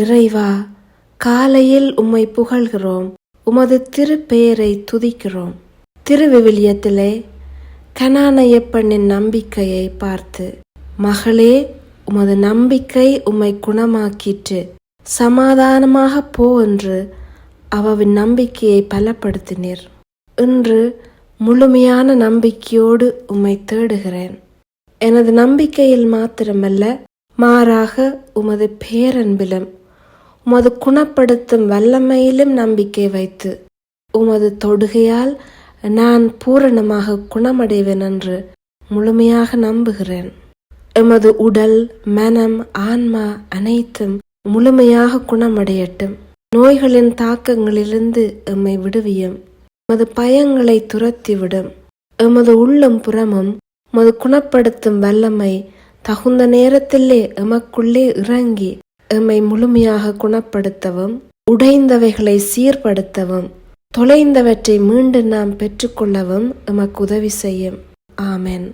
இறைவா காலையில் உம்மை புகழ்கிறோம். உமது திருப்பெயரை துதிக்கிறோம். திருவிவிலியத்திலே கனானைய நம்பிக்கையை பார்த்து மகளே உமது நம்பிக்கை உம்மை குணமாக்கிற்று. சமாதானமாக போ என்று அவவின் நம்பிக்கையை பலப்படுத்தினீர். இன்று முழுமையான நம்பிக்கையோடு உம்மை தேடுகிறேன். எனது நம்பிக்கையில் மாத்திரமல்ல மாறாக உமது பேரன்பிலும் உமது குணப்படுத்தும் வல்லமையிலும் நம்பிக்கை வைத்து உமது தொடுகையால் நான் பூரணமாக குணமடைவேன் என்று முழுமையாக நம்புகிறேன். எமது உடல் மனம் ஆன்மா அனைத்தும் முழுமையாக குணமடையட்டும். நோய்களின் தாக்கங்களிலிருந்து எம்மை விடுவியும். எமது பயங்களை துரத்திவிடும். எமது உள்ளம் புறமும் எமது குணப்படுத்தும் வல்லமை தகுந்த நேரத்திலே எமக்குள்ளே இறங்கி எம்மை முழுமையாக குணப்படுத்தவும் உடைந்தவைகளை சீர்படுத்தவும் தொலைந்தவற்றை மீண்டும் நாம் பெற்றுக்கொள்ளவும் எமக்கு உதவி செய்யும். ஆமென்.